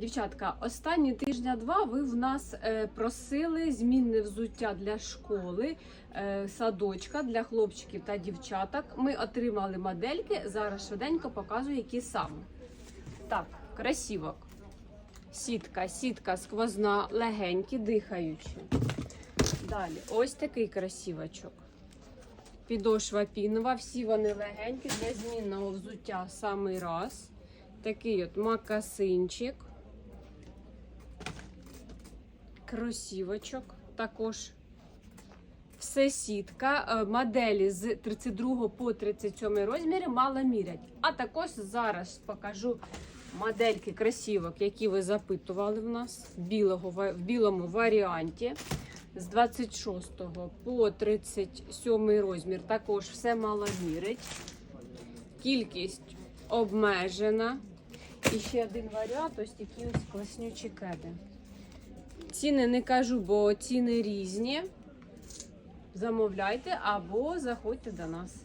Дівчатка, останні тижня-два ви в нас е, просили змінне взуття для школи, е, садочка для хлопчиків та дівчаток. Ми отримали модельки. Зараз швиденько показую, які саме. Так, красивок. Сітка, сітка сквозна, легенькі, дихаючі. Далі, ось такий красивочок. Підошва пінова, всі вони легенькі, для змінного взуття самий раз. Такий от макасинчик. Кросівочок також. Все сітка. Е, Моделі з 32 по 37 розміри мало мірять. А також зараз покажу модельки кросівок, які ви запитували в нас в, білого, в білому варіанті. З 26 по 37 розмір також все мало мірить. Кількість обмежена. І ще один варіант, ось такі ось класнючі кеди. Ціни не кажу, бо ціни різні. Замовляйте або заходьте до нас.